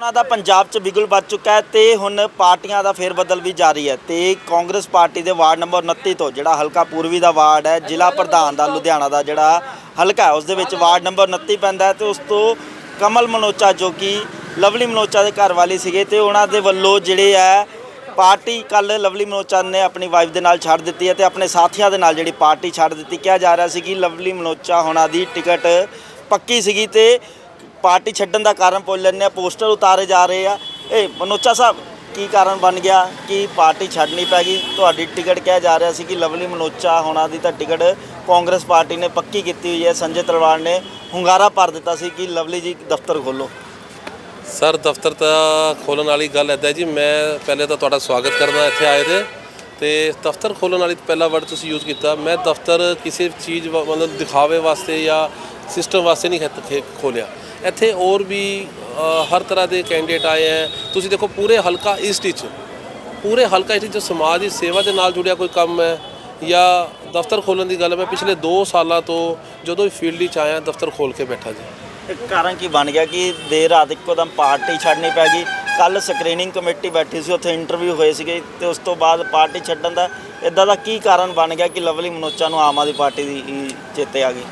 ਉਹਨਾਂ ਦਾ ਪੰਜਾਬ 'ਚ ਬਿਗੁਲ ਵੱਜ ਚੁੱਕਾ ਹੈ ਤੇ ਹੁਣ ਪਾਰਟੀਆਂ ਦਾ ਫੇਰ ਬਦਲ ਵੀ ਜਾਰੀ ਹੈ ਤੇ ਕਾਂਗਰਸ ਪਾਰਟੀ ਦੇ ਵਾਰਡ ਨੰਬਰ 29 ਤੋਂ ਜਿਹੜਾ ਹਲਕਾ ਪੂਰਬੀ ਦਾ ਵਾਰਡ ਹੈ, ਜ਼ਿਲ੍ਹਾ ਪ੍ਰਧਾਨ ਦਾ ਲੁਧਿਆਣਾ ਦਾ ਜਿਹੜਾ ਹਲਕਾ ਉਸ ਦੇ ਵਿੱਚ ਵਾਰਡ ਨੰਬਰ 29 ਪੈਂਦਾ ਹੈ ਤੇ ਉਸ ਤੋਂ ਕਮਲ ਮਨੋਚਾ ਜੋ ਕਿ ਲਵਲੀ ਮਨੋਚਾ ਦੇ ਘਰ ਵਾਲੇ ਸੀਗੇ ਤੇ ਉਹਨਾਂ ਦੇ ਵੱਲੋਂ ਜਿਹੜੇ ਹੈ, ਪਾਰਟੀ ਕੱਲ ਲਵਲੀ ਮਨੋਚਾ ਨੇ ਆਪਣੀ ਵਾਈਫ ਦੇ ਨਾਲ ਛੱਡ ਦਿੱਤੀ ਹੈ ਤੇ ਆਪਣੇ ਸਾਥੀਆਂ ਦੇ ਨਾਲ ਜਿਹੜੀ ਪਾਰਟੀ ਛੱਡ ਦਿੱਤੀ, ਕਿਹਾ ਜਾ ਰਿਹਾ ਸੀ ਕਿ ਲਵਲੀ ਮਨੋਚਾ ਹੋਣਾ ਦੀ ਟਿਕਟ ਪੱਕੀ ਸੀਗੀ ਤੇ ਪਾਰਟੀ ਛੱਡਣ ਦਾ ਕਾਰਨ ਪੁੱਛ ਲੈਂਦੇ ਆ ਪੋਸਟਰ ਉਤਾਰੇ ਜਾ ਰਹੇ ਆ। ਇਹ ਮਨੋਚਾ ਸਾਹਿਬ, ਕੀ ਕਾਰਨ ਬਣ ਗਿਆ? ਕਿ ਪਾਰਟੀ ਛੱਡਣੀ ਪੈ ਗਈ? ਤੁਹਾਡੀ ਟਿਕਟ ਕਿਹਾ ਜਾ ਰਿਹਾ ਸੀ ਕਿ ਲਵਲੀ ਮਨੋਚਾ ਹੋਣਾ ਦੀ ਤਾਂ ਟਿਕਟ ਕਾਂਗਰਸ ਪਾਰਟੀ ਨੇ ਪੱਕੀ ਕੀਤੀ ਹੋਈ ਹੈ। ਸੰਜੇ ਤਲਵਾਰ ਨੇ ਹੁੰਗਾਰਾ ਭਰ ਦਿੱਤਾ ਸੀ ਕਿ ਲਵਲੀ ਜੀ ਦਫ਼ਤਰ ਖੋਲੋ। ਸਰ, ਦਫ਼ਤਰ ਤਾਂ ਖੋਲਣ ਵਾਲੀ ਗੱਲ ਐਦਾਂ ਜੀ। ਮੈਂ ਪਹਿਲੇ ਤਾਂ ਤੁਹਾਡਾ ਸਵਾਗਤ ਕਰਦਾ ਇੱਥੇ ਆਏ ਦੇ। ਤੇ ਦਫ਼ਤਰ ਖੋਲਣ ਵਾਲੀ ਪਹਿਲਾ ਵਰਡ ਤੁਸੀਂ ਯੂਜ਼ ਕੀਤਾ। ਮੈਂ ਦਫ਼ਤਰ ਕਿਸੇ ਚੀਜ਼ ਵਾ- ਮਤਲਬ ਦਿਖਾਵੇ ਵਾਸਤੇ ਜਾਂ ਸਿਸਟਮ ਵਾਸਤੇ ਨਹੀਂ ਖਤ- ਖੇ- ਖੋਲਿਆ। ਇੱਥੇ ਹੋਰ ਵੀ ਹਰ ਤਰ੍ਹਾਂ ਦੇ ਕੈਂਡੀਡੇਟ ਆਏ ਹੈ। ਤੁਸੀਂ ਦੇਖੋ ਪੂਰੇ ਹਲਕਾ ਈਸਟ ਵਿੱਚ। ਪੂਰੇ ਹਲਕਾ ਵਿੱਚ ਜੋ ਸਮਾਜ ਦੀ ਸੇਵਾ ਦੇ ਨਾਲ ਜੁੜਿਆ ਕੋਈ ਕੰਮ ਹੈ ਜਾਂ ਦਫ਼ਤਰ ਖੋਲਣ ਦੀ ਗੱਲ ਮੈਂ ਪਿਛਲੇ 2 ਸਾਲਾਂ ਤੋਂ ਜਦੋਂ ਵੀ ਫੀਲਡ ਵਿੱਚ ਆਇਆ, ਦਫ਼ਤਰ ਖੋਲ ਕੇ ਬੈਠਾ ਜੀ। ਇਹ ਕਾਰਨ ਕੀ ਬਣ ਗਿਆ ਕਿ ਦੇਰ ਰਾਤ ਇੱਕੋਦਮ ਪਾਰਟੀ ਛੱਡਣੀ ਪੈ ਗਈ। ਕੱਲ ਸਕਰੀਨਿੰਗ ਕਮੇਟੀ ਬੈਠੀ ਸੀ, ਉੱਥੇ ਇੰਟਰਵਿਊ ਹੋਏ ਸੀਗੇ ਤੇ ਉਸ ਤੋਂ ਬਾਅਦ ਪਾਰਟੀ ਛੱਡਣ ਦਾ ਇਦਾਂ ਦਾ ਕੀ ਕਾਰਨ ਬਣ ਗਿਆ ਕਿ ਲਵਲੀ ਮਨੋਚਾ ਨੂੰ ਆਮ ਆਦਮੀ ਪਾਰਟੀ ਦੀ ਚੇਤੇ ਆ ਗਈ?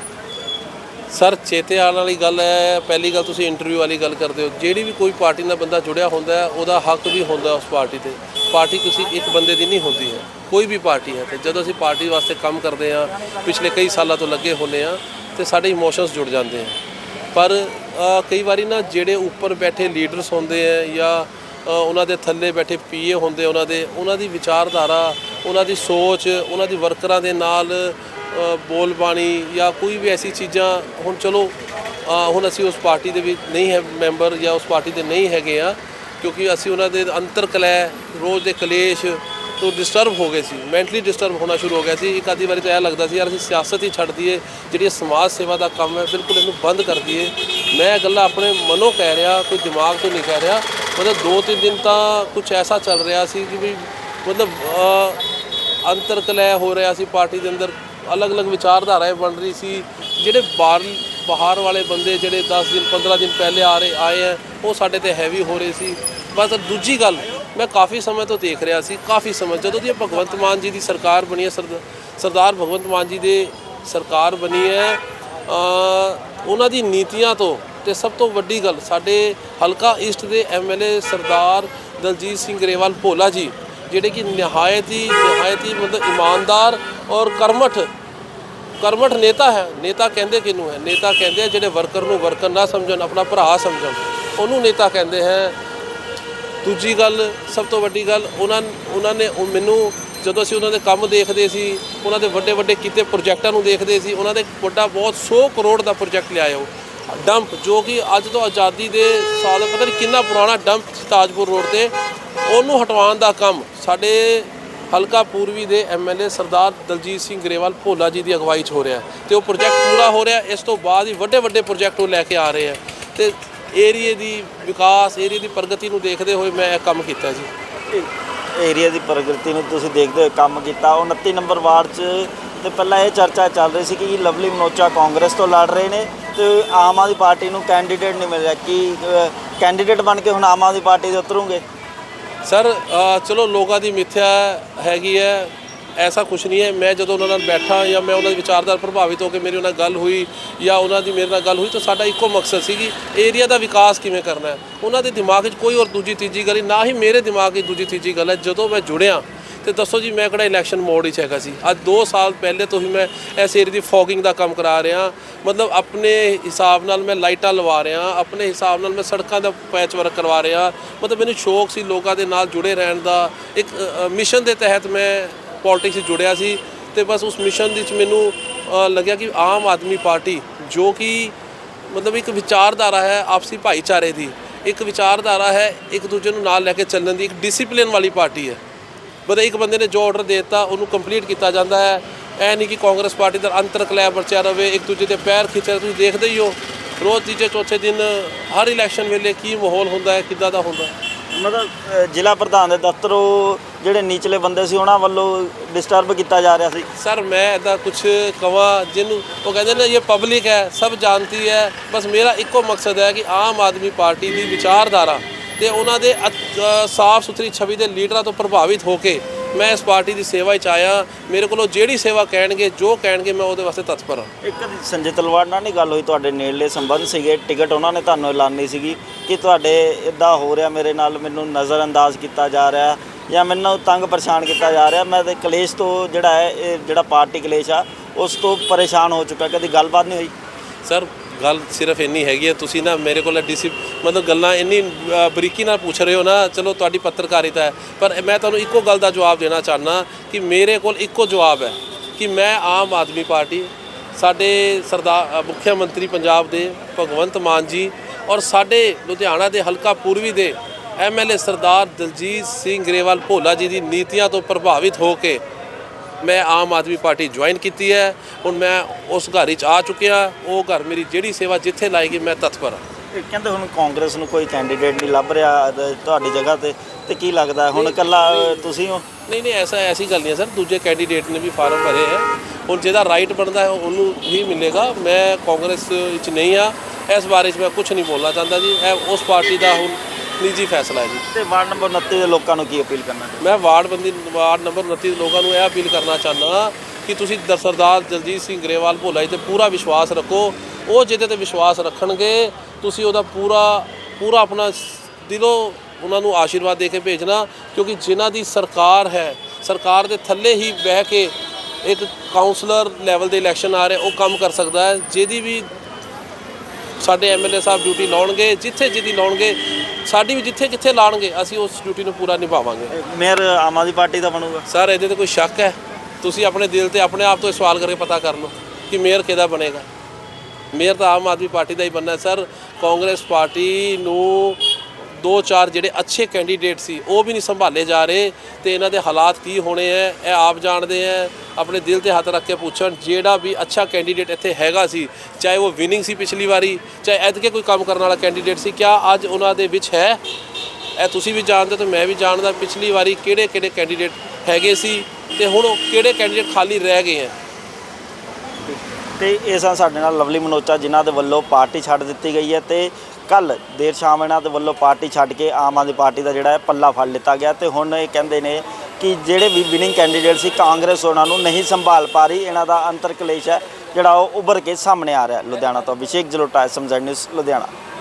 ਸਰ, ਚੇਤੇ ਆਉਣ ਵਾਲੀ ਗੱਲ ਹੈ, ਪਹਿਲੀ ਗੱਲ ਤੁਸੀਂ ਇੰਟਰਵਿਊ ਵਾਲੀ ਗੱਲ ਕਰਦੇ ਹੋ। ਜਿਹੜੀ ਵੀ ਕੋਈ ਪਾਰਟੀ ਨਾਲ ਬੰਦਾ ਜੁੜਿਆ ਹੁੰਦਾ ਹੈ, ਉਹਦਾ ਹੱਕ ਵੀ ਹੁੰਦਾ ਉਸ ਪਾਰਟੀ ਤੇ। ਪਾਰਟੀ ਕਿਸੇ ਇੱਕ ਬੰਦੇ ਦੀ ਨਹੀਂ ਹੁੰਦੀ ਹੈ। ਕੋਈ ਵੀ ਪਾਰਟੀ ਹੈ ਤੇ ਜਦੋਂ ਅਸੀਂ ਪਾਰਟੀ ਵਾਸਤੇ ਕੰਮ ਕਰਦੇ ਹਾਂ, ਪਿਛਲੇ ਕਈ ਸਾਲਾਂ ਤੋਂ ਲੱਗੇ ਹੁੰਦੇ ਆ ਤੇ ਸਾਡੇ ਇਮੋਸ਼ਨਸ ਜੁੜ ਜਾਂਦੇ ਆ ਪਰ ਕਈ ਵਾਰੀ ਨਾ ਜਿਹੜੇ ਉੱਪਰ ਬੈਠੇ ਲੀਡਰਸ ਹੁੰਦੇ ਆ ਜਾਂ ਉਹਨਾਂ ਦੇ ਥੱਲੇ ਬੈਠੇ ਪੀਏ ਹੁੰਦੇ ਉਹਨਾਂ ਦੇ, ਉਹਨਾਂ ਦੀ ਵਿਚਾਰਧਾਰਾ, ਉਹਨਾਂ ਦੀ ਸੋਚ, ਉਹਨਾਂ ਦੀ ਵਰਕਰਾਂ ਦੇ ਨਾਲ ਬੋਲ ਬਾਣੀ ਜਾਂ ਕੋਈ ਵੀ ਐਸੀ ਚੀਜ਼ਾਂ, ਹੁਣ ਚਲੋ ਹੁਣ ਅਸੀਂ ਉਸ ਪਾਰਟੀ ਦੇ ਵਿੱਚ ਨਹੀਂ ਹੈ ਮੈਂਬਰ ਜਾਂ ਉਸ ਪਾਰਟੀ ਦੇ ਨਹੀਂ ਹੈਗੇ ਆ, ਕਿਉਂਕਿ ਅਸੀਂ ਉਹਨਾਂ ਦੇ ਅੰਤਰ ਕਲੈ ਰੋਜ਼ ਦੇ ਕਲੇਸ਼ ਤੋਂ ਡਿਸਟਰਬ ਹੋ ਗਏ ਸੀ ਮੈਂਟਲੀ ਡਿਸਟਰਬ ਹੋਣਾ ਸ਼ੁਰੂ ਹੋ ਗਿਆ ਸੀ। ਇੱਕ ਆਦੀ ਵਾਰੀ ਤਾਂ ਇਹ ਲੱਗਦਾ ਸੀ, ਯਾਰ ਅਸੀਂ ਸਿਆਸਤ ਹੀ ਛੱਡ ਦਈਏ, ਜਿਹੜੀ ਸਮਾਜ ਸੇਵਾ ਦਾ ਕੰਮ ਹੈ, ਬਿਲਕੁਲ ਇਹਨੂੰ ਬੰਦ ਕਰ ਦਈਏ। ਮੈਂ ਇਹ ਗੱਲਾਂ ਆਪਣੇ ਮਨੋਂ ਕਹਿ ਰਿਹਾ, ਕੋਈ ਦਿਮਾਗ ਤੋਂ ਨਹੀਂ ਕਹਿ ਰਿਹਾ। ਮਤਲਬ ਦੋ ਤਿੰਨ ਦਿਨ ਤਾਂ ਕੁਝ ਐਸਾ ਚੱਲ ਰਿਹਾ ਸੀ ਕਿ ਵੀ ਮਤਲਬ ਅੰਤਰ ਕਲੈ ਹੋ ਰਿਹਾ ਸੀ ਪਾਰਟੀ ਦੇ ਅੰਦਰ। ਅਲੱਗ-ਅਲੱਗ ਵਿਚਾਰਧਾਰਾएं ਬਣ ਰਹੀ ਸੀ। ਜਿਹੜੇ ਬਾਹਰ ਬਾਹਰ ਵਾਲੇ ਬੰਦੇ ਜਿਹੜੇ 10 ਦਿਨ 15 ਦਿਨ ਪਹਿਲੇ ਆ ਰਹੇ, ਆਏ ਆ ਉਹ ਸਾਡੇ ਤੇ ਹੈਵੀ ਹੋ ਰਹੇ ਸੀ। ਬਸ ਦੂਜੀ ਗੱਲ, ਮੈਂ ਕਾਫੀ ਸਮੇਂ ਤੋਂ ਦੇਖ ਰਿਹਾ ਸੀ, ਕਾਫੀ ਸਮੇਂ, ਜਦੋਂ ਦੀ ਭਗਵੰਤ ਮਾਨ ਜੀ ਦੀ ਸਰਕਾਰ ਬਣੀ ਹੈ ਸਰਦ- ਸਰਦਾਰ ਭਗਵੰਤ ਮਾਨ ਜੀ ਦੇ ਸਰਕਾਰ ਬਣੀ ਹੈ ਉਹਨਾਂ ਦੀ ਨੀਤੀਆਂ ਤੋਂ ਤੇ ਸਭ ਤੋਂ ਵੱਡੀ ਗੱਲ, ਸਾਡੇ ਹਲਕਾ ਈਸਟ ਦੇ ਐਮਐਲਏ ਸਰਦਾਰ ਦਲਜੀਤ ਸਿੰਘ ਗਰੇਵਾਲ ਭੋਲਾ ਜੀ ਜਿਹੜੇ ਕਿ ਨਿਹਾਇਤ ਹੀ ਨਿਹਾਇਤ ਹੀ ਮਤਲਬ ਇਮਾਨਦਾਰ ਔਰ ਕਰਮਠ ਕਰਮਠ ਨੇਤਾ ਹੈ। ਨੇਤਾ ਕਹਿੰਦੇ ਕਿਹਨੂੰ ਹੈ? ਨੇਤਾ ਕਹਿੰਦੇ ਆ ਜਿਹੜੇ ਵਰਕਰ ਨੂੰ ਵਰਕਰ ਨਾ ਸਮਝਣ, ਆਪਣਾ ਭਰਾ ਸਮਝਣ। ਉਹਨੂੰ ਨੇਤਾ ਕਹਿੰਦੇ ਹੈ। ਦੂਜੀ ਗੱਲ, ਸਭ ਤੋਂ ਵੱਡੀ ਗੱਲ, ਉਹਨਾਂ ਉਹਨਾਂ ਨੇ ਮੈਨੂੰ ਜਦੋਂ ਅਸੀਂ ਉਹਨਾਂ ਦੇ ਕੰਮ ਦੇਖਦੇ ਸੀ, ਉਹਨਾਂ ਦੇ ਵੱਡੇ ਵੱਡੇ ਕੀਤੇ ਪ੍ਰੋਜੈਕਟਾਂ ਨੂੰ ਦੇਖਦੇ ਸੀ, ਉਹਨਾਂ ਦੇ ਵੱਡਾ ਬਹੁਤ 100 ਕਰੋੜ ਦਾ ਪ੍ਰੋਜੈਕਟ ਲਿਆਇਆ ਉਹ। ਡੰਪ, ਜੋ ਕਿ ਅੱਜ ਤੋਂ ਆਜ਼ਾਦੀ ਦੇ ਸਾਲ, ਪਤਾ ਨਹੀਂ ਕਿੰਨਾ ਪੁਰਾਣਾ ਡੰਪ ਤਾਜਪੁਰ ਰੋਡ ਤੇ। ਉਹਨੂੰ ਹਟਵਾਉਣ ਦਾ ਕੰਮ ਸਾਡੇ ਹਲਕਾ ਪੂਰਬੀ ਦੇ ਐਮਐਲਏ ਸਰਦਾਰ ਦਲਜੀਤ ਸਿੰਘ ਗਰੇਵਾਲ ਭੋਲਾ ਜੀ ਦੀ ਅਗਵਾਈ 'ਚ ਹੋ ਰਿਹਾ ਹੈ ਤੇ ਉਹ ਪ੍ਰੋਜੈਕਟ ਪੂਰਾ ਹੋ ਰਿਹਾ ਇਸ ਤੋਂ ਬਾਅਦ ਹੀ ਵੱਡੇ ਵੱਡੇ ਪ੍ਰੋਜੈਕਟ ਉਹ ਲੈ ਕੇ ਆ ਰਹੇ ਆ ਤੇ ਏਰੀਏ ਦੀ ਵਿਕਾਸ ਏਰੀਏ ਦੀ ਪ੍ਰਗਤੀ ਨੂੰ ਦੇਖਦੇ ਹੋਏ ਮੈਂ ਇਹ ਕੰਮ ਕੀਤਾ ਜੀ। ਏਰੀਆ ਦੀ ਪ੍ਰਗਤੀ ਨੂੰ ਤੁਸੀਂ ਦੇਖਦੇ ਹੋਏ ਕੰਮ ਕੀਤਾ। 29 ਨੰਬਰ ਵਾਰਡ 'ਚ ਤੇ ਪਹਿਲਾਂ ਇਹ ਚਰਚਾ ਚੱਲ ਰਹੀ ਸੀ ਕਿ ਲਵਲੀ ਮਨੋਚਾ ਕਾਂਗਰਸ ਤੋਂ ਲੜ ਰਹੇ ਨੇ ਤੇ ਆਮ ਆਦਮੀ ਪਾਰਟੀ ਨੂੰ ਕੈਂਡੀਡੇਟ ਨਹੀਂ ਮਿਲ ਰਿਹਾ। ਕਿ ਕੈਂਡੀਡੇਟ ਬਣ ਕੇ ਹੁਣ ਆਮ ਆਦਮੀ ਪਾਰਟੀ ਦੇ ਉਤਰੂਗੇ? ਸਰ ਚਲੋ ਲੋਕਾਂ ਦੀ ਮਿੱਥਿਆ ਹੈਗੀ ਹੈ, ਐਸਾ ਕੁਝ ਨਹੀਂ ਹੈ। ਮੈਂ ਜਦੋਂ ਉਹਨਾਂ ਨਾਲ ਬੈਠਾ ਜਾਂ ਮੈਂ ਉਹਨਾਂ ਦੇ ਵਿਚਾਰਦਾਰ ਪ੍ਰਭਾਵਿਤ ਹੋ ਕੇ ਮੇਰੀ ਉਹਨਾਂ ਨਾਲ ਗੱਲ ਹੋਈ ਜਾਂ ਉਹਨਾਂ ਦੀ ਮੇਰੇ ਨਾਲ ਗੱਲ ਹੋਈ ਤਾਂ ਸਾਡਾ ਇੱਕੋ ਮਕਸਦ ਸੀ ਕਿ ਏਰੀਆ ਦਾ ਵਿਕਾਸ ਕਿਵੇਂ ਕਰਨਾ ਹੈ। ਉਹਨਾਂ ਦੇ ਦਿਮਾਗ 'ਚ ਕੋਈ ਹੋਰ ਦੂਜੀ ਤੀਜੀ ਗੱਲ ਨਾ ਹੀ ਮੇਰੇ ਦਿਮਾਗ 'ਚ ਦੂਜੀ ਤੀਜੀ ਗੱਲ ਹੈ। ਜਦੋਂ ਮੈਂ ਜੁੜਿਆ ਤੇ ਦੱਸੋ ਜੀ, ਮੈਂ ਕਿਹੜਾ ਇਲੈਕਸ਼ਨ ਮੋਡ ਵਿੱਚ ਹੈਗਾ ਸੀ? ਅੱਜ 2 ਸਾਲ ਪਹਿਲੇ ਤੋਂ ਹੀ ਮੈਂ ਇਸ ਏਰੀਆ ਦੀ ਫੋਗਿੰਗ ਦਾ ਕੰਮ ਕਰਾ ਰਿਹਾ। ਮਤਲਬ ਆਪਣੇ ਹਿਸਾਬ ਨਾਲ ਮੈਂ ਲਾਈਟਾਂ ਲਵਾ ਰਿਹਾ, ਆਪਣੇ ਹਿਸਾਬ ਨਾਲ ਮੈਂ ਸੜਕਾਂ ਦਾ ਪੈਚ ਵਰਕ ਕਰਵਾ ਰਿਹਾ। ਮਤਲਬ ਮੈਨੂੰ ਸ਼ੌਕ ਸੀ ਲੋਕਾਂ ਦੇ ਨਾਲ ਜੁੜੇ ਰਹਿਣ ਦਾ। ਇੱਕ ਮਿਸ਼ਨ ਦੇ ਤਹਿਤ ਮੈਂ ਪੋਲਿਟਿਕਸ 'ਚ ਜੁੜਿਆ ਸੀ ਤੇ ਬਸ ਉਸ ਮਿਸ਼ਨ ਵਿੱਚ ਮੈਨੂੰ ਲੱਗਿਆ ਕਿ ਆਮ ਆਦਮੀ ਪਾਰਟੀ, ਜੋ ਕਿ ਮਤਲਬ ਇੱਕ ਵਿਚਾਰਧਾਰਾ ਹੈ ਆਪਸੀ ਭਾਈਚਾਰੇ ਦੀ। ਇੱਕ ਵਿਚਾਰਧਾਰਾ ਹੈ, ਇੱਕ ਦੂਜੇ ਨੂੰ ਨਾਲ ਲੈ ਕੇ ਚੱਲਣ ਦੀ। ਇੱਕ ਡਿਸਪਲਿਨ ਵਾਲੀ ਪਾਰਟੀ ਹੈ। ਮਤਲਬ ਇੱਕ ਬੰਦੇ ਨੇ ਜੋ ਆਰਡਰ ਦਿੱਤਾ ਉਹਨੂੰ ਕੰਪਲੀਟ ਕੀਤਾ ਜਾਂਦਾ ਹੈ। ਐ ਨਹੀਂ ਕਿ ਕਾਂਗਰਸ ਪਾਰਟੀ ਦਾ ਅੰਤਰ ਕਲੈ ਵਰਚਿਆ ਰਵੇ ਇੱਕ ਦੂਜੇ ਦੇ ਪੈਰ ਖਿੱਚਿਆ ਤੁਸੀਂ ਦੇਖਦੇ ਹੀ ਹੋ। ਰੋਜ਼ ਤੀਜੇ ਚੌਥੇ ਦਿਨ ਹਰ ਇਲੈਕਸ਼ਨ ਵੇਲੇ ਕੀ ਮਾਹੌਲ ਹੁੰਦਾ ਹੈ ਕਿੱਦਾਂ ਦਾ ਹੁੰਦਾ ਮਤਲਬ ਜ਼ਿਲ੍ਹਾ ਪ੍ਰਧਾਨ ਦੇ ਦਫ਼ਤਰ ਉਹ ਜਿਹੜੇ ਨੀਚਲੇ ਬੰਦੇ ਸੀ ਉਹਨਾਂ ਵੱਲੋਂ ਡਿਸਟਰਬ ਕੀਤਾ ਜਾ ਰਿਹਾ ਸੀ। ਸਰ ਮੈਂ ਇਹਦਾ ਕੁਝ ਕਵਾਂ ਜਿਹਨੂੰ ਉਹ ਕਹਿੰਦੇ ਨੇ ਇਹ ਪਬਲਿਕ ਹੈ ਸਭ ਜਾਣਤੀ ਹੈ। ਬਸ ਮੇਰਾ ਇੱਕੋ ਮਕਸਦ ਹੈ ਕਿ ਆਮ ਆਦਮੀ ਪਾਰਟੀ ਦੀ ਵਿਚਾਰਧਾਰਾ ਤੇ ਉਹਨਾਂ ਦੇ ਸਾਫ਼ ਸੁਥਰੀ ਛਵੀ ਦੇ ਲੀਡਰਾਂ ਤੋਂ ਪ੍ਰਭਾਵਿਤ ਹੋ ਕੇ ਮੈਂ ਇਸ ਪਾਰਟੀ ਦੀ ਸੇਵਾ ਵਿੱਚ ਆਇਆ। ਮੇਰੇ ਕੋਲੋਂ ਜਿਹੜੀ ਸੇਵਾ ਕਹਿਣਗੇ ਜੋ ਕਹਿਣਗੇ ਮੈਂ ਉਹਦੇ ਵਾਸਤੇ ਤਤਪਰ ਹਾਂ। ਇੱਕ ਸੰਜੇ ਤਲਵਾਰ ਨਾਲ ਨਹੀਂ ਗੱਲ ਹੋਈ ਤੁਹਾਡੇ ਨੇੜਲੇ ਸੰਬੰਧ ਸੀਗੇ। ਟਿਕਟ ਉਹਨਾਂ ਨੇ ਤੁਹਾਨੂੰ ਐਲਾਨੀ ਸੀਗੀ ਕਿ ਤੁਹਾਡੇ ਇਦਾਂ ਹੋ ਰਿਹਾ ਮੇਰੇ ਨਾਲ ਮੈਨੂੰ ਨਜ਼ਰ ਅੰਦਾਜ਼ ਕੀਤਾ ਜਾ ਰਿਹਾ ਜਾਂ ਮੈਨੂੰ ਤੰਗ ਪਰੇਸ਼ਾਨ ਕੀਤਾ ਜਾ ਰਿਹਾ। ਮੈਂ ਤੇ ਕਲੇਸ਼ ਤੋਂ ਜਿਹੜਾ ਹੈ ਇਹ ਜਿਹੜਾ ਪਾਰਟੀ ਕਲੇਸ਼ ਆ ਉਸ ਤੋਂ ਪਰੇਸ਼ਾਨ ਹੋ ਚੁੱਕਾ। ਕਦੀ ਗੱਲਬਾਤ ਨਹੀਂ ਹੋਈ? ਸਰ ਗੱਲ ਸਿਰਫ ਇੰਨੀ ਹੈਗੀ ਹੈ ਤੁਸੀਂ ਨਾ ਮੇਰੇ ਕੋਲ ਡੀਸੀ ਮਤਲਬ ਗੱਲਾਂ ਇੰਨੀ ਅ, ਬਰੀਕੀ ਨਾਲ ਪੁੱਛ ਰਹੇ ਹੋ ਨਾ ਚਲੋ ਤੁਹਾਡੀ ਪੱਤਰਕਾਰਿਤਾ ਹੈ ਪਰ ਮੈਂ ਤੁਹਾਨੂੰ ਇੱਕੋ ਗੱਲ ਦਾ ਜਵਾਬ ਦੇਣਾ ਚਾਹਨਾ ਕਿ ਮੇਰੇ ਕੋਲ ਇੱਕੋ ਜਵਾਬ ਹੈ ਕਿ ਮੈਂ ਆਮ ਆਦਮੀ ਪਾਰਟੀ ਸਾਡੇ ਸਰਦਾਰ ਮੁੱਖ ਮੰਤਰੀ ਪੰਜਾਬ ਦੇ ਭਗਵੰਤ ਮਾਨ ਜੀ ਔਰ ਸਾਡੇ ਲੁਧਿਆਣਾ ਦੇ ਹਲਕਾ ਪੂਰਬੀ ਦੇ ਐਮਐਲਏ ਸਰਦਾਰ ਦਲਜੀਤ ਸਿੰਘ ਗਰੇਵਾਲ ਭੋਲਾ ਜੀ ਦੀ ਨੀਤੀਆਂ ਤੋਂ ਪ੍ਰਭਾਵਿਤ ਹੋ ਕੇ ਮੈਂ ਆਮ ਆਦਮੀ ਪਾਰਟੀ ਜੁਆਇਨ ਕੀਤੀ ਹੈ। ਹੁਣ ਮੈਂ ਉਸ ਘਰ ਵਿੱਚ ਆ ਚੁੱਕਿਆ ਉਹ ਘਰ ਮੇਰੀ ਜਿਹੜੀ ਸੇਵਾ ਜਿੱਥੇ ਲਾਏਗੀ ਮੈਂ ਤਤਪਰ ਹਾਂ। ਕਹਿੰਦੇ ਹੁਣ ਕਾਂਗਰਸ ਨੂੰ ਕੋਈ ਕੈਂਡੀਡੇਟ ਨਹੀਂ ਲੱਭ ਰਿਹਾ ਤੁਹਾਡੀ ਜਗ੍ਹਾ ਤੇ। ਤੇ ਕੀ ਲੱਗਦਾ ਹੁਣ ਇਕੱਲਾ ਤੁਸੀਂ ਹੋ? ਨਹੀਂ ਨਹੀਂ ਐਸਾ ਐਸੀ ਗੱਲ ਨਹੀਂ ਸਰ। ਦੂਜੇ ਕੈਂਡੀਡੇਟ ਨੇ ਵੀ ਫਾਰਮ ਭਰੇ ਹੈ। ਹੁਣ ਜਿਹਦਾ ਰਾਈਟ ਬਣਦਾ ਹੈ ਉਹਨੂੰ ਹੀ ਮਿਲੇਗਾ। ਮੈਂ ਕਾਂਗਰਸ ਵਿੱਚ ਨਹੀਂ ਆ ਇਸ ਬਾਰੇ 'ਚ ਮੈਂ ਕੁਝ ਨਹੀਂ ਬੋਲਣਾ ਚਾਹੁੰਦਾ ਜੀ। ਇਹ ਉਸ ਪਾਰਟੀ ਦਾ ਹੁਣ ਨਿੱਜੀ ਫੈਸਲਾ ਹੈ ਜੀ। ਤੇ ਵਾਰਡ ਨੰਬਰ 29 ਦੇ ਲੋਕਾਂ ਨੂੰ ਕੀ ਅਪੀਲ ਕਰਨਾ ਚਾਹੁੰਦੇ? ਮੈਂ ਵਾਰਡ ਬੰਦੀ ਵਾਰਡ ਨੰਬਰ 29 ਦੇ ਲੋਕਾਂ ਨੂੰ ਇਹ ਅਪੀਲ ਕਰਨਾ ਚਾਹੁੰਦਾ ਕਿ ਤੁਸੀਂ ਦਰ- ਸਰਦਾਰ ਦਲਜੀਤ ਸਿੰਘ ਗਰੇਵਾਲ ਭੋਲਾ ਜੀ ਤੇ ਪੂਰਾ ਵਿਸ਼ਵਾਸ ਰੱਖੋ। ਉਹ ਜਿਹਦੇ ਤੇ ਵਿਸ਼ਵਾਸ ਰੱਖਣਗੇ ਤੁਸੀਂ ਉਹਦਾ ਪੂਰਾ ਪੂਰਾ ਆਪਣਾ ਸ- ਦਿਲੋਂ ਉਹਨਾਂ ਨੂੰ ਆਸ਼ੀਰਵਾਦ ਦੇ ਕੇ ਭੇਜਣਾ ਕਿਉਂਕਿ ਜਿਨ੍ਹਾਂ ਦੀ ਸਰਕਾਰ ਹੈ ਸਰਕਾਰ ਦੇ ਥੱਲੇ ਹੀ ਬਹਿ ਕੇ ਇੱਕ ਕਾਉਂਸਲਰ ਲੈਵਲ ਦੇ ਇਲੈਕਸ਼ਨ ਆ ਰਹੇ ਉਹ ਕੰਮ ਕਰ ਸਕਦਾ ਹੈ। ਜਿਹਦੀ ਵੀ ਸਾਡੇ ਐਮਐਲਏ ਸਾਹਿਬ ਡਿਊਟੀ ਲਾਉਣਗੇ ਜਿੱਥੇ ਜਿੱਦੀ ਲਾਉਣਗੇ ਸਾਡੀ ਵੀ ਜਿੱਥੇ ਜਿੱਥੇ ਲਾਣਗੇ ਅਸੀਂ ਉਸ ਡਿਊਟੀ ਨੂੰ ਪੂਰਾ ਨਿਭਾਵਾਂਗੇ। ਮੇਅਰ ਆਮ ਆਦਮੀ ਪਾਰਟੀ ਦਾ ਬਣੂਗਾ? ਸਰ ਇਹਦੇ ਤੇ ਕੋਈ ਸ਼ੱਕ ਹੈ? ਤੁਸੀਂ ਆਪਣੇ ਦਿਲ ਤੇ ਆਪਣੇ ਆਪ ਤੋਂ ਇਹ ਸਵਾਲ ਕਰਕੇ ਪਤਾ ਕਰ ਲਓ ਕਿ ਮੇਅਰ ਕਿਹਦਾ ਬਣੇਗਾ। ਮੇਅਰ ਤਾਂ ਆਮ ਆਦਮੀ ਪਾਰਟੀ ਦਾ ਹੀ ਬਣਨਾ ਹੈ। ਸਰ ਕਾਂਗਰਸ ਪਾਰਟੀ ਨੂੰ ਦੋ ਚਾਰ ਜਿਹੜੇ ਅੱਛੇ ਕੈਂਡੀਡੇਟ ਸੀ, ਉਹ ਵੀ ਨਹੀਂ ਸੰਭਾਲੇ ਜਾ ਰਹੇ ਤੇ ਇਹਨਾਂ ਦੇ ਹਾਲਾਤ ਕੀ ਹੋਣੇ ਐ, ਇਹ ਆਪ ਜਾਣਦੇ ਐ, ਆਪਣੇ ਦਿਲ ਤੇ ਹੱਥ ਰੱਖ ਕੇ ਪੁੱਛਣ, ਜਿਹੜਾ ਵੀ ਅੱਛਾ ਕੈਂਡੀਡੇਟ ਇੱਥੇ ਹੈਗਾ ਸੀ, ਚਾਹੇ ਉਹ ਵਿਨਿੰਗ ਸੀ ਪਿਛਲੀ ਵਾਰੀ, ਚਾਹੇ ਐਤਕੇ ਕੋਈ ਕੰਮ ਕਰਨ ਵਾਲਾ ਕੈਂਡੀਡੇਟ ਸੀ, ਕਿਆ ਅੱਜ ਉਹਨਾਂ ਦੇ ਵਿੱਚ ਹੈ? ਇਹ ਤੁਸੀਂ ਵੀ ਜਾਣਦੇ ਤੇ ਮੈਂ ਵੀ ਜਾਣਦਾ ਪਿਛਲੀ ਵਾਰੀ ਕਿਹੜੇ ਕਿਹੜੇ ਕੈਂਡੀਡੇਟ ਹੈਗੇ ਸੀ ਤੇ ਹੁਣ ਉਹ ਕਿਹੜੇ ਕੈਂਡੀਡੇਟ ਖਾਲੀ ਰਹਿ ਗਏ ਹੈ ਤੇ ਇਹ ਸਨ ਸਾਡੇ ਨਾਲ ਲਵਲੀ ਮਨੋਚਾ, ਜਿਨ੍ਹਾਂ ਦੇ ਵੱਲੋਂ ਪਾਰਟੀ ਛੱਡ ਦਿੱਤੀ ਗਈ ਹੈ ਤੇ ਕੱਲ ਦੇਰ ਸ਼ਾਮ ਇਹਨਾਂ ਦੇ ਵੱਲੋਂ ਪਾਰਟੀ ਛੱਡ ਕੇ ਆਮ ਆਦਮੀ ਪਾਰਟੀ ਦਾ ਜਿਹੜਾ ਹੈ ਪੱਲਾ ਫੜ ਲਿੱਤਾ ਗਿਆ ਤੇ ਹੁਣ ਇਹ ਕਹਿੰਦੇ ਨੇ ਕਿ ਜਿਹੜੇ ਵੀ ਵਿਨਿੰਗ ਕੈਂਡੀਡੇਟ ਸੀ ਕਾਂਗਰਸ ਉਹਨਾਂ ਨੂੰ ਨਹੀਂ ਸੰਭਾਲ ਪਾ ਰਹੀ, ਇਹਨਾਂ ਦਾ ਅੰਤਰ ਕਲੇਸ਼ ਹੈ, ਜਿਹੜਾ ਉਹ ਉੱਭਰ ਕੇ ਸਾਹਮਣੇ ਆ ਰਿਹਾ ਲੁਧਿਆਣਾ ਤੋਂ ਅਭਿਸ਼ੇਕ ਜਲੋਟਾ ਸਮਝਣ ਨਿਊਜ਼, ਲੁਧਿਆਣਾ।